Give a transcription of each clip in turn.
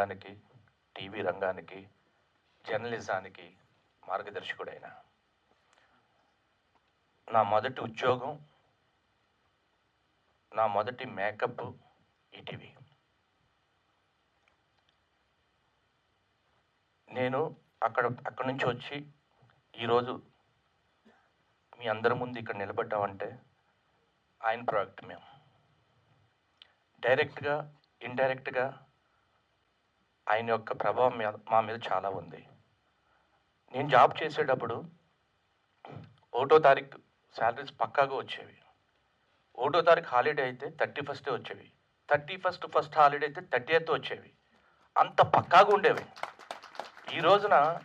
రంగానికి టీవీ రంగానికి జర్నలిజానికి మార్గదర్శకుడైన నా మొదటి ఉద్యోగం నా మొదటి మేకప్ ఈటీవీ. నేను అక్కడ అక్కడి నుంచి వచ్చి ఈరోజు మీ అందరి ముందు ఇక్కడ నిలబడ్డామంటే ఆయన ప్రోడక్ట్ మేము డైరెక్ట్గా ఇండైరెక్ట్గా ఆయన యొక్క ప్రభావం మీద మా మీద చాలా ఉంది. నేను జాబ్ చేసేటప్పుడు ఒకటో తారీఖు శాలరీస్ పక్కాగా వచ్చేవి. ఒకటో తారీఖు హాలిడే అయితే థర్టీ ఫస్టే వచ్చేవి. థర్టీ ఫస్ట్ ఫస్ట్ హాలిడే అయితే థర్టీ ఎయిత్ వచ్చేవి. అంత పక్కాగా ఉండేవి. ఈ రోజున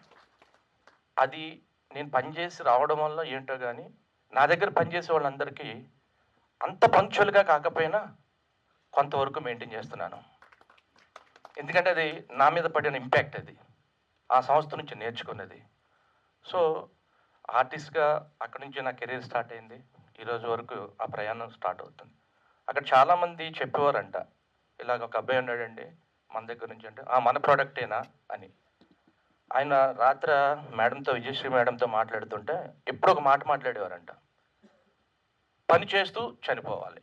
అది నేను పనిచేసి రావడం వల్ల ఏంటో కానీ నా దగ్గర పనిచేసే వాళ్ళందరికీ అంత పంక్చువల్గా కాకపోయినా కొంతవరకు మెయింటైన్ చేస్తున్నాను. ఎందుకంటే అది నా మీద పడిన ఇంపాక్ట్ అది. ఆ సంస్థ నుంచి నేర్చుకున్నది. సో ఆర్టిస్ట్గా అక్కడి నుంచి నా కెరీర్ స్టార్ట్ అయింది. ఈరోజు వరకు ఆ ప్రయాణం స్టార్ట్ అవుతుంది. అక్కడ చాలామంది చెప్పేవారంట ఇలాగ ఒక అబ్బాయి ఉన్నాడండి మన దగ్గర నుంచి అంటే "ఆ, మన ప్రోడక్టేనా అని. ఆయన రాత్ర మేడంతో విజయశ్రీ మేడంతో మాట్లాడుతుంటే ఎప్పుడు ఒక మాట మాట్లాడేవారంట. పని చేస్తూ చనిపోవాలి.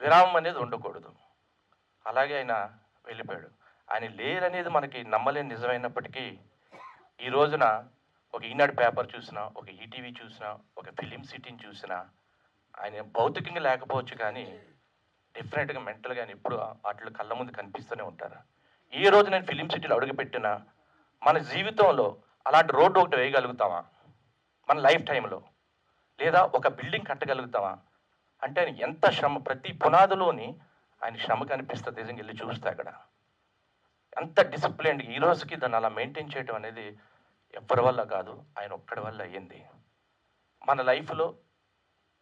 విరామం అనేది ఉండకూడదు. అలాగే ఆయన వెళ్ళిపోయాడు. ఆయన లేరనేది మనకి నమ్మలేని నిజమైనప్పటికీ ఈ రోజున ఒక ఈనాడు పేపర్ చూసినా ఒక ఈటీవీ చూసినా ఒక ఫిలిం సిటీని చూసినా ఆయన భౌతికంగా లేకపోవచ్చు కానీ డెఫినెట్గా మెంటల్గా ఆయన ఎప్పుడు వాటిలో కళ్ళ ముందు కనిపిస్తూనే ఉంటారు. ఈ రోజు నేను ఫిలిం సిటీలో అడుగుపెట్టిన మన జీవితంలో అలాంటి రోడ్డు ఒకటి వేయగలుగుతామా? మన లైఫ్ టైంలో. లేదా ఒక బిల్డింగ్ కట్టగలుగుతామా? అంటే ఆయన ఎంత శ్రమ ప్రతి పునాదిలోని ఆయన శ్రమ కనిపిస్తుంది నిజంగా వెళ్ళి చూస్తే అక్కడ. ఎంత డిసిప్లిన్ ఈ రోజుకి దాన్ని అలా మెయింటైన్ చేయడం అనేది ఎవరి వల్ల కాదు ఆయన ఒక్కడి వల్ల అయ్యింది. మన లైఫ్లో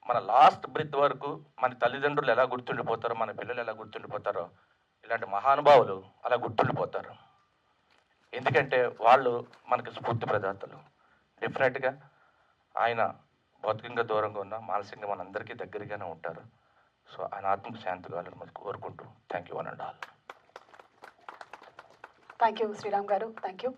మన లాస్ట్ బ్రిత్ వరకు మన తల్లిదండ్రులు ఎలా గుర్తుండిపోతారో మన పిల్లలు ఎలా గుర్తుండిపోతారో ఇలాంటి మహానుభావులు అలా గుర్తుండిపోతారు. ఎందుకంటే వాళ్ళు మనకి స్ఫూర్తి ప్రదాతలు. డెఫినెట్గా ఆయన భౌతికంగా దూరంగా ఉన్న మానసికంగా మనందరికీ దగ్గరగానే ఉంటారు. సో ఆయన ఆత్మకు శాంతి కావాలని మనం కోరుకుంటూ thank you one and all thank you Sriram గారు. Thank you